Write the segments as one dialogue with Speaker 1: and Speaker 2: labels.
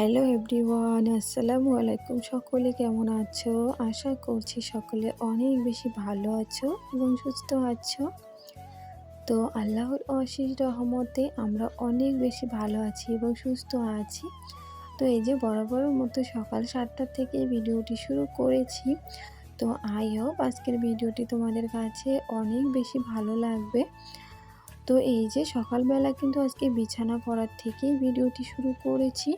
Speaker 1: Hello everyone, আসসালামু আলাইকুম। সকলে কেমন আছো? আশা করছি সকলে অনেক বেশি ভালো আছো এবং সুস্থ আছো। তো আল্লাহর অশেষ রহমতে আমরা অনেক বেশি ভালো আছি এবং সুস্থ আছি। তো এই যে বরাবরের মতো সকাল সাতটার থেকে ভিডিওটি শুরু করেছি। তো আই হোপ আজকের ভিডিওটি তোমাদের কাছে অনেক বেশি ভালো লাগবে। তো এই যে সকালবেলা কিন্তু আজকে বিছানা করার থেকেই ভিডিওটি শুরু করেছি।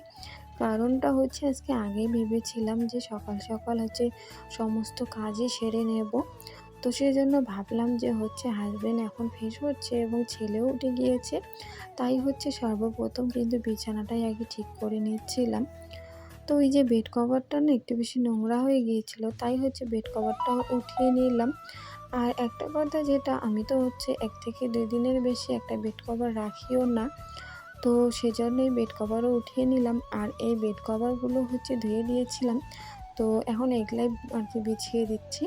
Speaker 1: কারণটা হচ্ছে আজকে আগেই ভেবেছিলাম যে সকাল সকাল হচ্ছে সমস্ত কাজই সেরে নেব। তো সেই জন্য ভাবলাম যে হচ্ছে হাজব্যান্ড এখন ফ্রেশ হচ্ছে এবং ছেলেও উঠে গিয়েছে। তাই হচ্ছে সর্বপ্রথম কিন্তু বিছানাটাই আগে ঠিক করে নিচ্ছিলাম। তো ওই যে বেড কভারটা না একটু বেশি নোংরা হয়ে গিয়েছিল, তাই হচ্ছে বেড কভারটা উঠিয়ে নিলাম। আর একটা কথা যেটা আমি তো হচ্ছে এক থেকে দুই দিনের বেশি একটা বেড কভার রাখিও না। তো সেজন্যই বেড কভারও উঠিয়ে নিলাম। আর এই বেড কভারগুলো হচ্ছে ধুয়ে দিয়েছিলাম। তো এখন এগুলাই আর কি বিছিয়ে দিচ্ছি।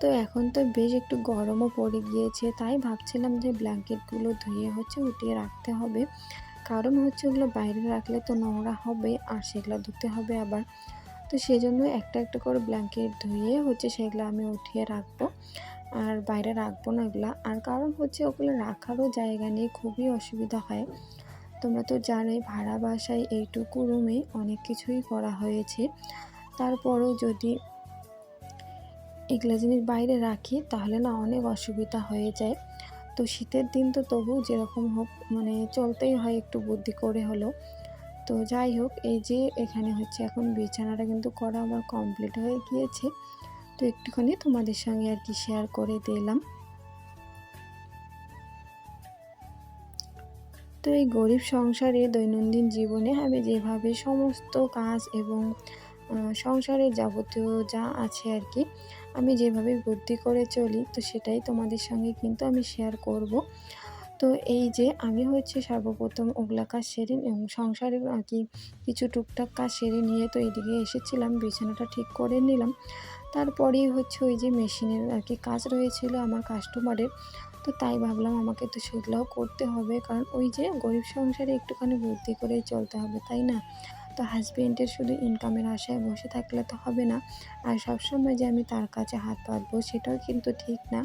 Speaker 1: তো এখন তো বেশ একটু গরমও পড়ে গিয়েছে। তাই ভাবছিলাম যে ব্ল্যাঙ্কেটগুলো ধুয়ে হচ্ছে উঠিয়ে রাখতে হবে। কারণ হচ্ছে ওগুলো বাইরে রাখলে তো নোংরা হবে, আর সেগুলো ধুতে হবে আবার। তো সেই জন্য একটা একটা করে ব্ল্যাঙ্কেট ধুয়ে হচ্ছে সেগুলো আমি উঠিয়ে রাখব। আর বাইরে রাখব না এগুলো। আর কারণ হচ্ছে ওগুলো রাখারও জায়গা নেই, খুবই অসুবিধা হয়। তোমরা তো জানোই ভাড়া বাসায় এইটুকু রুমে অনেক কিছুই করা হয়েছে। তারপরেও যদি এগুলো জিনিস বাইরে রাখি তাহলে না অনেক অসুবিধা হয়ে যায়। তো শীতের দিন তো তবু যেরকম হোক মানে চলতেই হয় একটু বুদ্ধি করে হলো তো যাই হোক, এই যে এখানে হচ্ছে এখন বিছানাটা কিন্তু করা আমার কমপ্লিট হয়ে গিয়েছে। তো একটুখানি তোমাদের সঙ্গে আর কি শেয়ার করে দিলাম। তো এই গরিব সংসারে দৈনন্দিন জীবনে আমি যেভাবে সমস্ত কাজ এবং সংসারের যাবতীয় যা আছে আর কি, আমি যেভাবে বুদ্ধি করে চলি, তো সেটাই তোমাদের সঙ্গে কিন্তু আমি শেয়ার করব। তো এই যে আমি হচ্ছে সর্বপ্রথম ওগুলা কাজ সেরে সংসারের আর কি কিছু টুকটাক কাজ সেরে নিয়ে তো এইদিকে এসেছিলাম, বিছানাটা ঠিক করে নিলাম। তারপরেই হচ্ছে ওই যে মেশিনের আর কি কাজ রয়েছিল আমার কাস্টমারের। তো তাই ভাবলাম আমাকে তো সেগুলোও করতে হবে, কারণ ওই যে গরিব সংসারে একটুখানি বুদ্ধি করেই চলতে হবে, তাই না? তো হাজব্যান্ডের শুধু ইনকামের আশায় বসে থাকলে তো হবে না। আর সবসময় যে আমি তার কাছে হাত পাতবো সেটাও কিন্তু ঠিক না।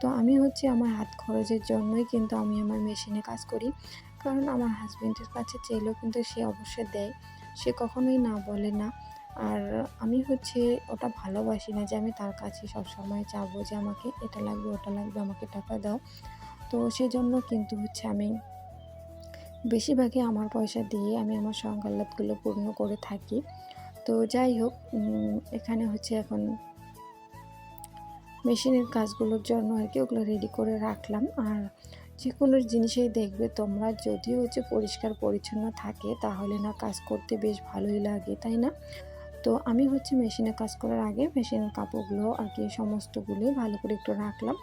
Speaker 1: তো আমি হচ্ছে আমার হাত খরচের জন্যই কিন্তু আমি আমার মেশিনে কাজ করি। কারণ আমার হাজব্যান্ডের কাছে চাইলেও কিন্তু সে অবশ্যই দেয়, সে কখনোই না বলে না। আর আমি হচ্ছে ওটা ভালোবাসি না যে আমি তার কাছে সবসময় চাবো যে আমাকে এটা লাগবে, ওটা লাগবে, আমাকে টাকা দাও। তো সেজন্য কিন্তু হচ্ছে আমি বেশিরভাগই আমার পয়সা দিয়ে আমি আমার সংকল্পগুলো পূর্ণ করে থাকি। তো যাই হোক এখানে হচ্ছে এখন মেশিনের কাজগুলোর জন্য আর কি ওগুলো রেডি করে রাখলাম। আর যে কোনো জিনিসেই দেখবে তোমরা যদি হচ্ছে পরিষ্কার পরিচ্ছন্ন থাকে, তাহলে না কাজ করতে বেশ ভালোই লাগে, তাই না? তো আমি হচ্ছে মেশিনে কাজ করার আগে মেশিনের কাপড়গুলো আর কি সমস্তগুলোই ভালো করে একটু রাখলাম।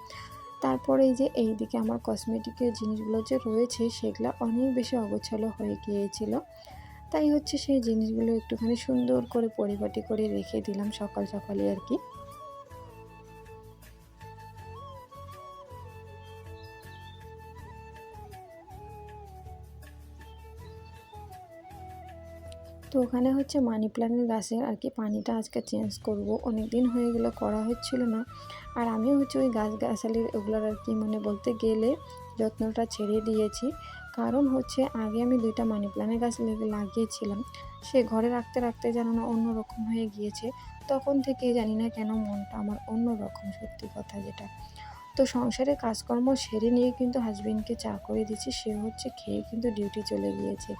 Speaker 1: তারপরে এই যে এই দিকে আমার কসমেটিকের জিনিসগুলো যে রয়েছে, সেগুলো অনেক বেশি অগোছালো হয়ে গিয়েছিল। তাই হচ্ছে সেই জিনিসগুলো একটুখানি সুন্দর করে পরিপাটি করে রেখে দিলাম সকাল সকালে আর কি। ওখানে হচ্ছে মানি প্ল্যান্টের গাছের আর কি পানিটা আজকে চেঞ্জ করব। অনেক দিন হয়ে গেলে, করা হচ্ছিল না। আর আমি হচ্ছে ওই গাছ গাছালির ওগুলোর আর কি মানে বলতে গেলে যত্নটা ছেড়ে দিয়েছি। কারণ হচ্ছে আগে আমি দুইটা মানি প্ল্যান্টের গাছ লেগে লাগিয়েছিলাম। সে ঘরে রাখতে রাখতে যেন না অন্যরকম হয়ে গিয়েছে। তখন থেকে জানি না কেন মনটা আমার অন্য রকম সত্যি কথা যেটা। তো সংসারে কাজকর্ম সেরে নিয়ে কিন্তু হাজবেন্ডকে চা করে দিচ্ছি, সে হচ্ছে খেয়ে কিন্তু ডিউটি চলে গিয়েছে।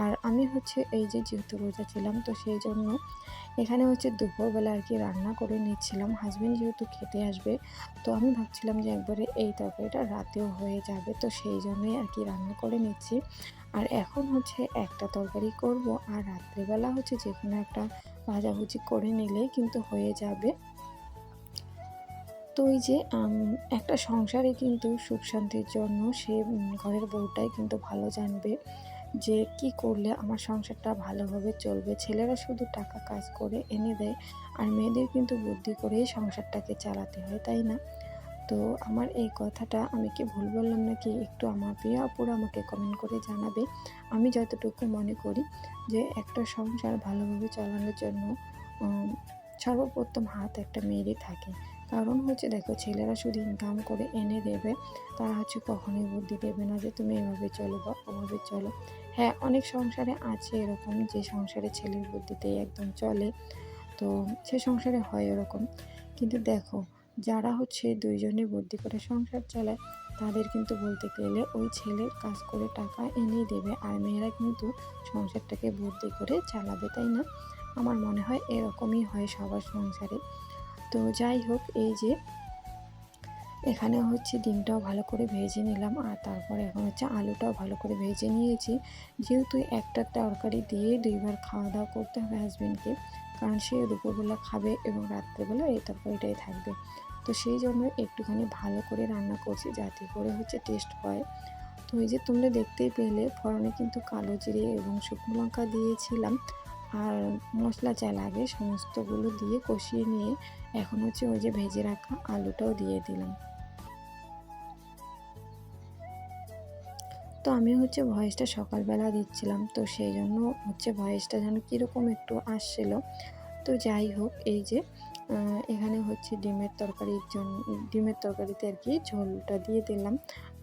Speaker 1: আর আমি হচ্ছে এই যে যেহেতু রোজা ছিলাম, তো সেই জন্য এখানে হচ্ছে দুপুরবেলা আর কি রান্না করে নিচ্ছিলাম। হাজব্যান্ড যেহেতু খেতে আসবে, তো আমি ভাবছিলাম যে একবারে এই তরকারিটা রাতেও হয়ে যাবে, তো সেই জন্যই আর কি রান্না করে নিচ্ছি। আর এখন হচ্ছে একটা তরকারি করব, আর রাত্রেবেলা হচ্ছে যে কোনো একটা ভাজাভুজি করে নিলেই কিন্তু হয়ে যাবে। তো ওই যে একটা সংসারে কিন্তু সুখ শান্তির জন্য সে ঘরের বউটাই কিন্তু ভালো জানবে। যে কি করলে আমার সংসারটা ভালোভাবে চলবে। ছেলেরা শুধু টাকা কাজ করে এনে দেয় আর মেয়েদের কিন্তু বুদ্ধি করেই সংসারটাকে চালাতে হয়, তাই না? তো আমার এই কথাটা আমি কি ভুল বললাম নাকি একটু আমার প্রিয় আপুরা আমাকে কমেন্ট করে জানাবে। আমি যতটুকু মনে করি যে একটা সংসার ভালোভাবে চালানোর জন্য সর্বপ্রথম হাত একটা মেয়েরই থাকে। কারণ হচ্ছে দেখো, ছেলেরা শুধু ইনকাম করে এনে দেবে, তারা হচ্ছে কখনোই বুদ্ধি দেবে না যে তুমি এভাবে চলো বা ওভাবে চলো। হ্যাঁ অনেক সংসারে আছে এরকম যে সংসারে ছেলের বুদ্ধিতেই একদম চলে, তো সে সংসারে হয় এরকম কিন্তু দেখো, যারা হচ্ছে দুইজনে বুদ্ধি করে সংসার চালায়, তাদের কিন্তু বলতে গেলে ওই ছেলের কাজ করে টাকা এনেই দেবে, আর মেয়েরা কিন্তু সংসারটাকে বুদ্ধি করে চালাবে, তাই না? আমার মনে হয় এরকমই হয় সবার সংসারে। তো যাই হোক, এই যে এখানে হচ্ছে ডিমটাও ভালো করে ভেজে নিলাম আর তারপরে এখন হচ্ছে আলুটাও ভালো করে ভেজে নিয়েছি। যেহেতু একটা তরকারি দিয়ে দুইবার খাওয়া দাওয়া করতে হবে হাজবেন্ডকে কারণ সে দুপুরবেলা খাবে এবং রাত্রেবেলা এই তরকারিটাই থাকবে। তো সেই জন্য একটুখানি ভালো করে রান্না করছি যাতে করে হচ্ছে টেস্ট হয় তো এই যে তোমরা দেখতেই পেলে, ফোড়নে কিন্তু কালো জিরে এবং শুকনো লঙ্কা দিয়েছিলাম। আর মশলা চাল আগে সমস্তগুলো দিয়ে কষিয়ে নিয়ে এখন হচ্ছে ওই যে ভেজে রাখা আলুটাও দিয়ে দিলাম। তো আমি হচ্ছে ভয়েসটা সকালবেলা দিচ্ছিলাম, তো সেই জন্য হচ্ছে ভয়েসটা যেন কীরকম একটু আসছিল। তো যাই হোক, এই যে এখানে হচ্ছে ডিমের তরকারির জন্য, ডিমের তরকারিতে আর কি ঝোলটা দিয়ে দিলাম।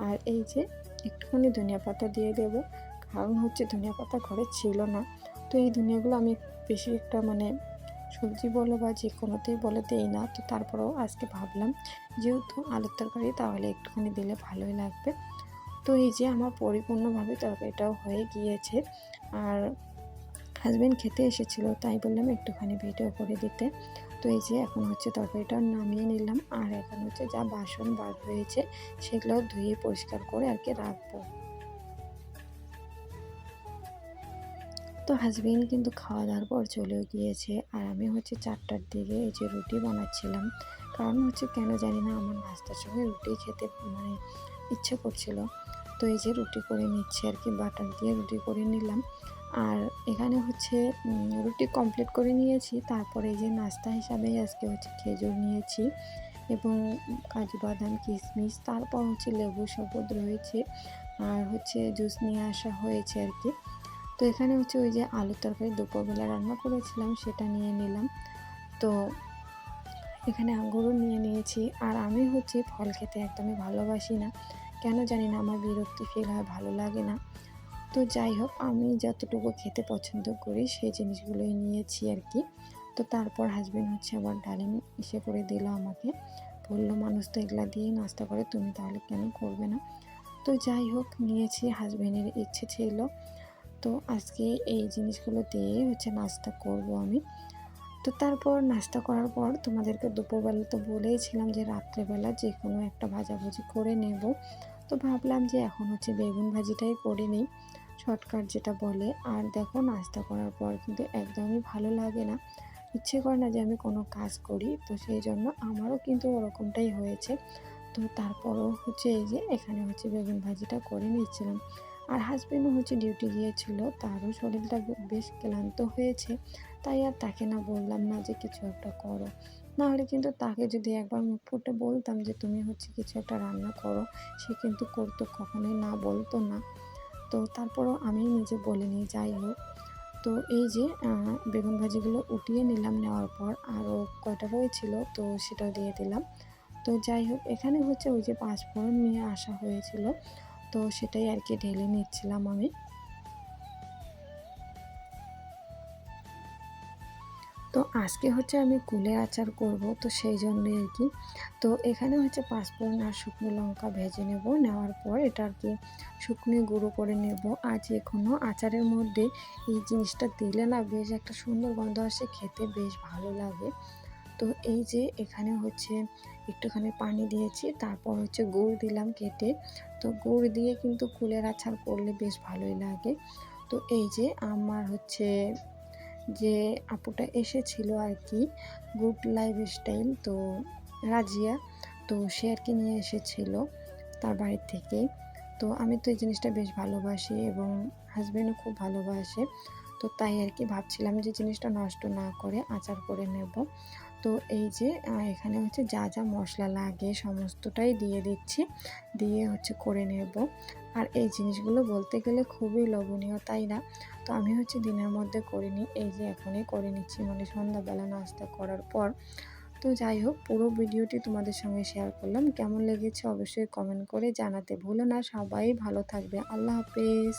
Speaker 1: আর এই যে একটুখানি ধনিয়া পাতা দিয়ে দেব, কারণ হচ্ছে ধনিয়া পাতা ঘরে ছিল না। তো এই ধনিয়াগুলো আমি বেশি একটা মানে সবজি বলো বা যে কোনোতেই বলে দেই না। তো তারপরেও আজকে ভাবলাম, যেহেতু আলুর তরকারি তাহলে একটুখানি দিলে ভালোই লাগবে। তো এই যে আমার পরিপূর্ণভাবে তরকারিটাও হয়ে গিয়েছে। আর হাজব্যান্ড খেতে এসেছিল, তাই বললাম একটুখানি ভিডিও করে দিতে। তো এই যে এখন হচ্ছে তরকারিটা নামিয়ে নিলাম। আর এখন হচ্ছে যা বাসন বার হয়েছে সেগুলো ধুয়ে পরিষ্কার করে আর কি রাখব। তো হাজবেন্ড কিন্তু খাওয়া দাওয়ার পর চলেও গিয়েছে। আর আমি হচ্ছে চারটার দিকে এই যে রুটি বানাচ্ছিলাম। কারণ হচ্ছে কেন জানি না, আমার নাস্তার সঙ্গে রুটি খেতে মানে ইচ্ছে করছিল। তো এই যে রুটি করে নিচ্ছি আর কি বাটার দিয়ে রুটি করে নিলাম। আর এখানে হচ্ছে রুটি কমপ্লিট করে নিয়েছি। তারপরে এই যে নাস্তা হিসাবে আজকে হচ্ছে খেজুর নিয়েছি এবং কাজু বাদাম, কিশমিশ, তারপর হচ্ছে লেবু শরবত রয়েছে। আর হচ্ছে জুস নিয়ে আসা হয়েছে আর কি। তো এখানে হচ্ছে ওই যে আলুর তরকারি, দুপুরবেলা রান্না করেছিলাম, সেটা নিয়ে নিলাম। তো এখানে আঙ্গুরও নিয়ে নিয়েছি। আর আমি হচ্ছে ফল খেতে একদমই ভালোবাসি না। কেন জানি না, আমার বিরক্তি ফিল হয়, ভালো লাগে না। তো যাই হোক, আমি যতটুকু খেতে পছন্দ করি, সেই জিনিসগুলোই নিয়েছি আর কি। তো তারপর হাজবেন্ড হচ্ছে আবার ডালিম এসে করে দিল আমাকে। বলল, মানুষ তো এগুলা দিয়েই নাস্তা করে, তুমি তাহলে কেন করবে না? তো যাই হোক, নিয়েছি হাজবেন্ডের ইচ্ছে ছিল। তো আজকে এই জিনিসগুলো দিয়ে হচ্ছে নাস্তা করব আমি। তো তারপর নাস্তা করার পর তোমাদেরকে দুপুরবেলা তো বলেইছিলাম যে রাত্রেবেলা যে কোনো একটা ভাজাভুজি করে নেব। তো ভাবলাম যে এখন হচ্ছে বেগুন ভাজিটাই করে নিই, শর্টকাট যেটা বলে। আর দেখো নাস্তা করার পর কিন্তু একদমই ভালো লাগে না। ইচ্ছে করে না যে আমি কোনো কাজ করি, তো সেই জন্য আমারও কিন্তু ওরকমটাই হয়েছে। তো তারপরও হচ্ছে এই যে এখানে হচ্ছে বেগুন ভাজিটা করে নিচ্ছিলাম আর হাজবেন্ডও হচ্ছে ডিউটি গিয়েছিল, তারও শরীরটা বেশ ক্লান্ত হয়েছে, তাই আর তাকে না বললাম না যে কিছু একটা করো। নাহলে কিন্তু তাকে যদি একবার মুখ ফুটে বলতাম যে তুমি হচ্ছে কিছু একটা রান্না করো, সে কিন্তু করতো, কখনোই না বলতো না। তো তারপরও আমি নিজে বলে নিই, যাই হোক। তো এই যে বেগুন ভাজিগুলো উঠিয়ে নিলাম নেওয়ার পর, আরও কয়টা রয়েছিল, তো সেটা দিয়ে দিলাম। তো যাই হোক, এখানে হচ্ছে ওই যে পাঁচফোড়ন নিয়ে আসা হয়েছিল। তো সেটাই আর কি ঢেলে নিচ্ছিলাম আমি। তো আজকে হচ্ছে আমি কুলে আচার করব, তো সেই জন্যই আর কি। তো এখানে হচ্ছে পাঁচফোড়ন আর শুকনো লঙ্কা ভেজে নেব, নেওয়ার পর এটা আর কি শুকনো গুঁড়ো করে নেব। আর যে কোনো আচারের মধ্যে এই জিনিসটা দিলে না বেশ একটা সুন্দর গন্ধ আসে, খেতে বেশ ভালো লাগে। তো এই যে এখানে হচ্ছে একটুখানি পানি দিয়েছি, তারপর হচ্ছে গুড় দিলাম কেটে। তো গুড় দিয়ে কিন্তু কুলের আচার করলে বেশ ভালোই লাগে। তো এই যে আমার হচ্ছে যে আপুটা এসেছিল আর কি গুড লাইফ স্টাইল তো রাজিয়া, তো সে আর কি নিয়ে এসেছিল তার বাড়ির থেকে। তো আমি তো এই জিনিসটা বেশ ভালোবাসি এবং হাজব্যান্ডও খুব ভালোবাসে। তো তাই আর কি ভাবছিলাম যে জিনিসটা নষ্ট না করে আচার করে নেব। তো এই যে এখানে হচ্ছে যা যা মশলা লাগে সমস্তটাই দিয়ে দিচ্ছি, দিয়ে হচ্ছে করে নেব। আর এই জিনিসগুলো বলতে গেলে খুবই লোভনীয়, তাই না? তো আমি হচ্ছে দিনের মধ্যে করিনি, এই যে এখনই করে নিচ্ছি মানে সন্ধ্যাবেলা নাস্তা করার পর। তো যাই হোক, পুরো ভিডিওটি তোমাদের সঙ্গে শেয়ার করলাম। কেমন লেগেছে অবশ্যই কমেন্ট করে জানাতে ভুলো না। সবাই ভালো থাকবে। আল্লাহ হাফেজ।